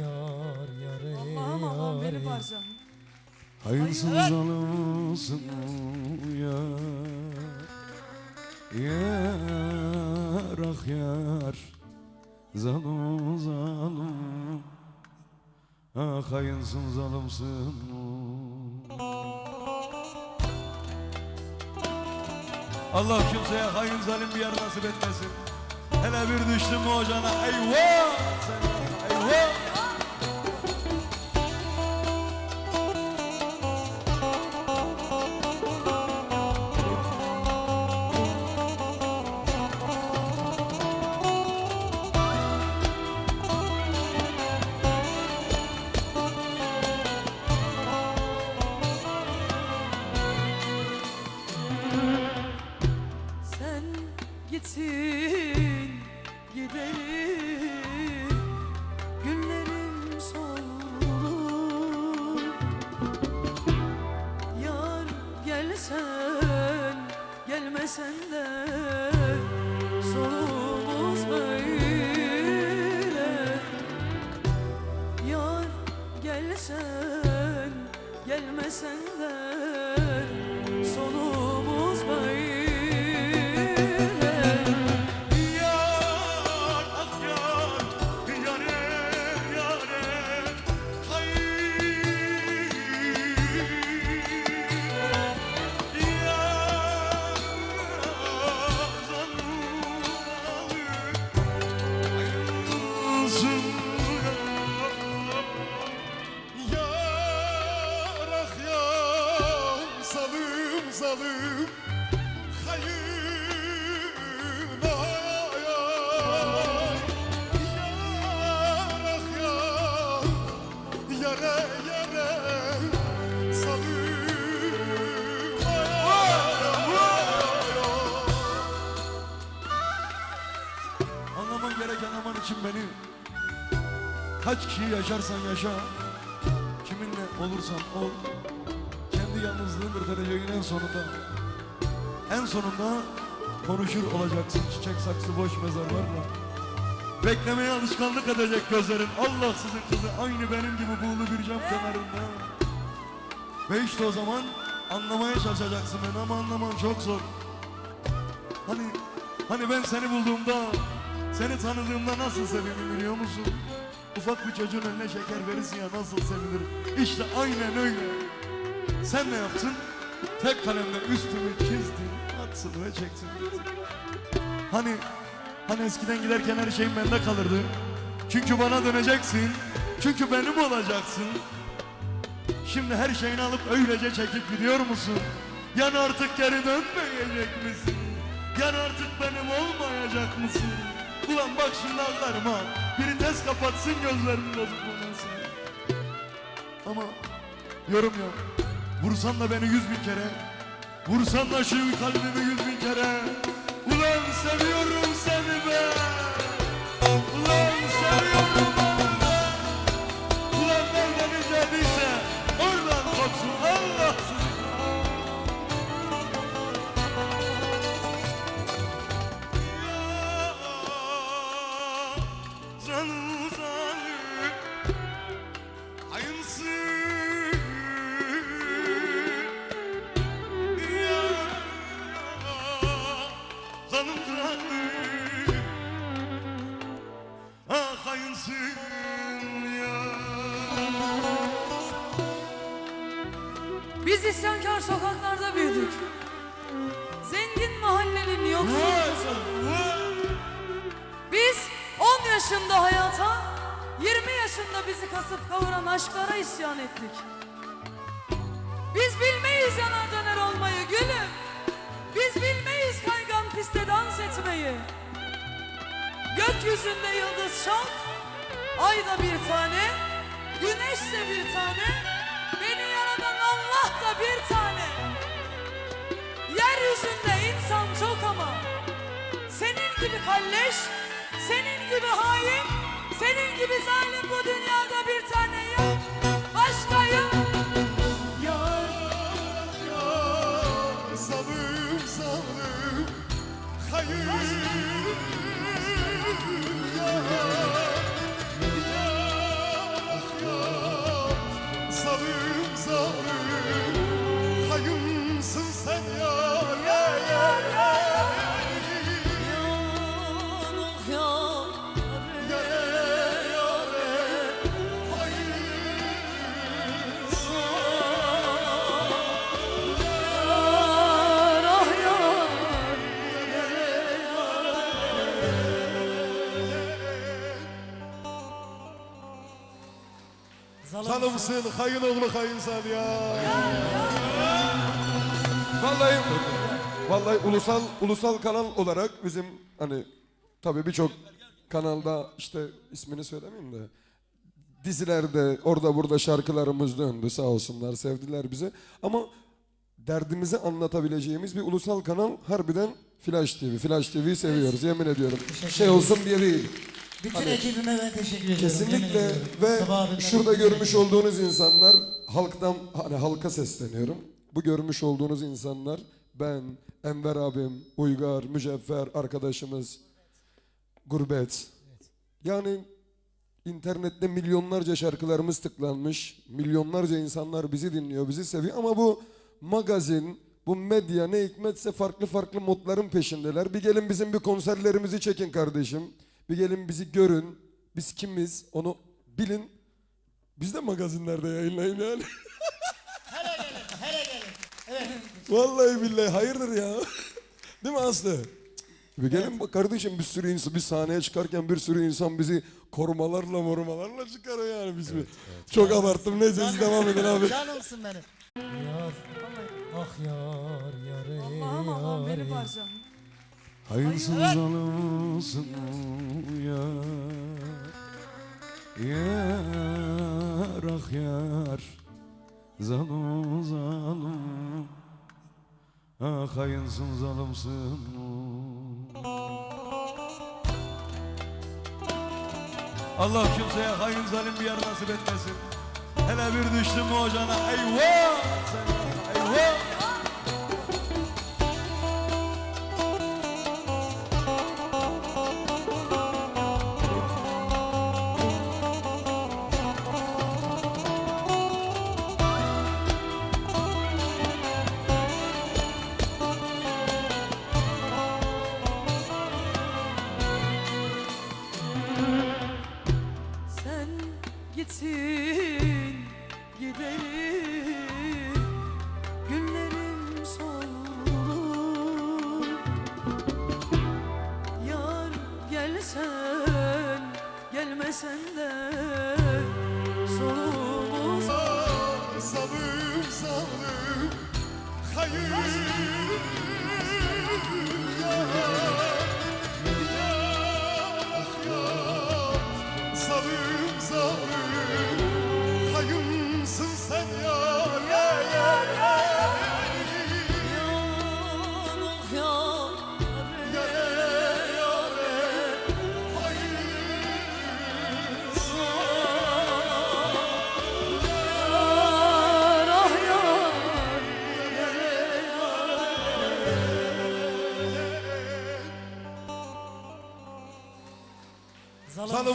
yar yare Allah'ım. Hayırsız Hayır. zalimsin ya. Yar ah yar. Zalim zalim Ah hayınsın zalimsin Allah kimseye hayın zalim bir yer nasip etmesin. Hele bir düştün mü ocağına eyvah! Sen, eyvah Kaç kişi yaşarsan yaşa. Kiminle olursan ol. Kendi yalnızlığındır dereceğin en sonunda. En sonunda konuşur olacaksın. Çiçek saksı boş mezarlarla. Beklemeye alışkanlık edecek gözlerin. Allahsızın kızı aynı benim gibi buğulu bir cam kenarında. Ve işte o zaman anlamaya çalışacaksın. Beni ama anlaman çok zor. Hani hani ben seni bulduğumda seni tanıdığımda nasıl sevindim biliyor musun? Ufak bir çocuğun eline şeker verirsin ya nasıl sevinirim. İşte aynen öyle. Sen ne yaptın? Tek kalemle üstümü çizdin, atsın ve çektin. Hani hani eskiden giderken her şeyin bende kalırdı. Çünkü bana döneceksin. Çünkü benim olacaksın. Şimdi her şeyini alıp öylece çekip gidiyor musun? Yani artık geri dönmeyecek misin? Yani artık benim olmayacak mısın? Ulan bak şimdi ağlarım ha. Biri tez kapatsın gözlerimi bozuk bulmasın. Ama yorum yok. Vursan da beni yüz bin kere. Vursan da şu kalbimi yüz bin kere. Ulan seviyorum seni be. Ulan seviyorum Biz isyankar sokaklarda büyüdük. Zengin mahallenin yoksul. Biz 10 yaşında hayata, 20 yaşında bizi kasıp kavuran aşklara isyan ettik. Biz bilmeyiz yanar döner olmayı gülüm. Biz bilmeyiz kaygan piste dans etmeyi. Gökyüzünde yıldız çok, ayda bir tane, güneşse bir tane, Allah da bir tane. Yeryüzünde insan çok ama senin gibi kalleş, senin gibi hain, senin gibi zalim bu dünyada bir tane Zalımsın hayın oğlu hayınsan ya. Vallahi vallahi ulusal ulusal kanal olarak bizim hani tabii birçok kanalda işte ismini söylemeyeyim de dizilerde orada burada şarkılarımız döndü sağ olsunlar sevdiler bizi ama derdimizi anlatabileceğimiz bir ulusal kanal harbiden Flash TV. Flash TV'yi seviyoruz yemin ediyorum. Şey olsun diye değil. Bütün ekibime ben teşekkür ediyorum. Kesinlikle ediyorum. ve Sabah şurada görmüş olduğunuz insanlar halktan hani halka sesleniyorum. Bu görmüş olduğunuz insanlar ben, Enver abim, Uygar, Mücevher arkadaşımız, Gurbet. Yani internette milyonlarca şarkılarımız tıklanmış. Milyonlarca insanlar bizi dinliyor, bizi seviyor ama bu magazin, bu medya ne hikmetse farklı farklı modların peşindeler. Bir gelin bizim bir konserlerimizi çekin kardeşim. Bir gelin bizi görün. Biz kimiz onu bilin. Biz de magazinlerde yayınlayın yani. Hele gelin, hele gelin. Evet. Vallahi billahi hayırdır ya. Değil mi Aslı? Bir gelin bak kardeşim bir sürü insan bir sahneye çıkarken bir sürü insan bizi korumalarla morumalarla çıkarıyor yani biz mi? Çok abarttım neyse siz devam edin abi. Canımsın benim. Yar, ah yar, yar, Allah'ım Allah'ım ey. parçam. Hayırsız Hayır. Zalımsın ya Yar ah yar Zalım zalım Ah hayınsın zalımsın Allah kimseye hayın zalim bir yer nasip etmesin. Hele bir düştüm mü ocağına eyvah! Sen, eyvah Zalım hayır ya.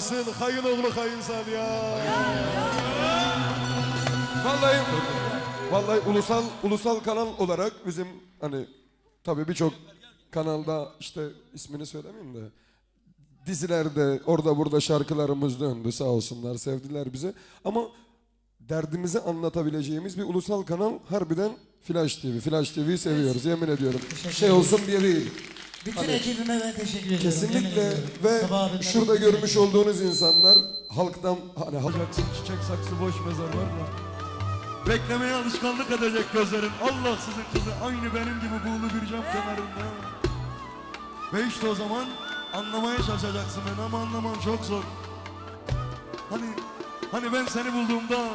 Zalımsın hayın oğlu hayınsan ya. Vallahi vallahi ulusal ulusal kanal olarak bizim hani tabii birçok kanalda işte ismini söylemeyeyim de dizilerde orada burada şarkılarımız döndü sağ olsunlar sevdiler bizi ama derdimizi anlatabileceğimiz bir ulusal kanal harbiden Flash TV. Flash TV'yi seviyoruz yemin ediyorum. Şey olsun diye değil. Bütün ekibime ben teşekkür ediyorum. Kesinlikle ve Sabah şurada görmüş olduğunuz insanlar halktan hani halk çiçek saksı boş mezar var mı? Beklemeye alışkanlık edecek gözlerin Allahsızın kızı aynı benim gibi buğulu bir cam kenarında Ve işte o zaman anlamaya çalışacaksın beni ama anlaman çok zor Hani hani ben seni bulduğumda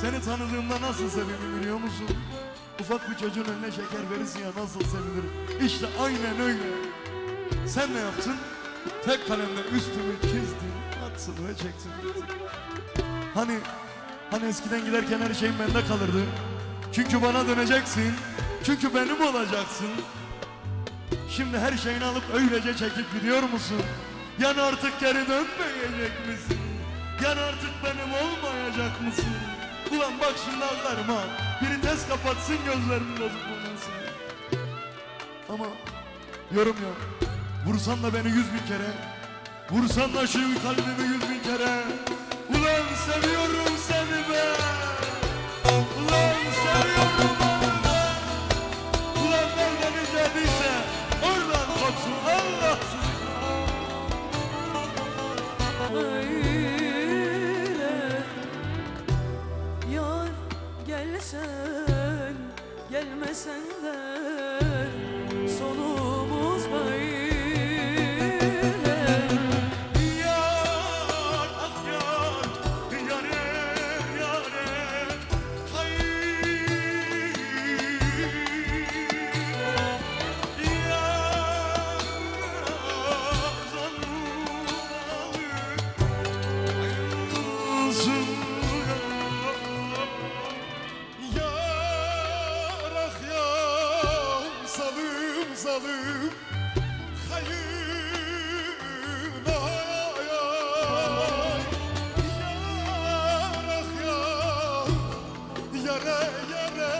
seni tanıdığımda nasıl sevindim biliyor musun? Ufak bir çocuğun eline şeker verirsin ya nasıl sevinir İşte aynen öyle Sen ne yaptın? Tek kalemle üstümü çizdin Atsın ve çeksin gitsin. Hani hani eskiden giderken her şeyim bende kalırdı. Çünkü bana döneceksin. Çünkü benim olacaksın. Şimdi her şeyini alıp öylece çekip gidiyor musun? Yani artık geri dönmeyecek misin? Yani artık benim olmayacak mısın? Ulan bak şimdi anlarım ha. Biri tez kapatsın gözlerimi bozuk olmasın. Ama yorum yok. Vursan da beni yüz bin kere. Vursan da şu kalbimi yüz bin kere. Ulan seviyorum seni be. Ulan seviyorum yere yere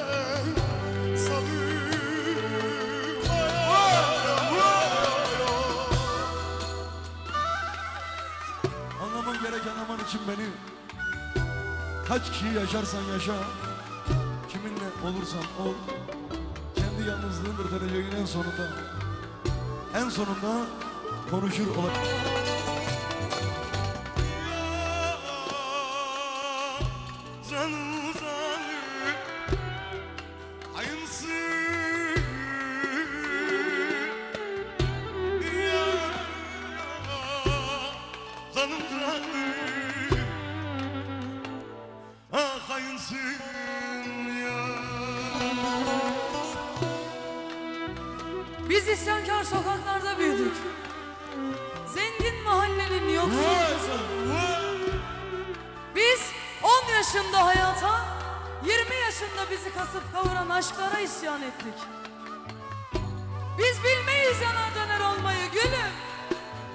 Anlaman gerek anlaman için beni Kaç kişi yaşarsan yaşa Kiminle olursan ol Kendi yalnızlığındır derecenin en sonunda En sonunda konuşur olabilir. Biz isyankar sokaklarda büyüdük. Zengin mahallenin yoksul kızı. Biz 10 yaşında hayata, 20 yaşında bizi kasıp kavuran aşklara isyan ettik. Biz bilmeyiz yanar döner olmayı gülüm.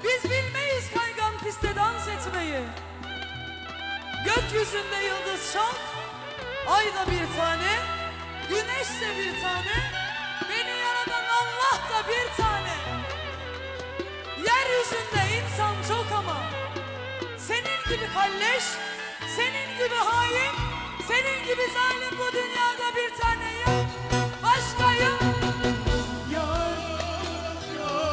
Biz bilmeyiz kaygan pistte dans etmeyi. Gökyüzünde yıldız çok, ayda bir tane, güneşse bir tane, Bir tane. Yeryüzünde insan çok ama, senin gibi kalleş, senin gibi hain, senin gibi zalim bu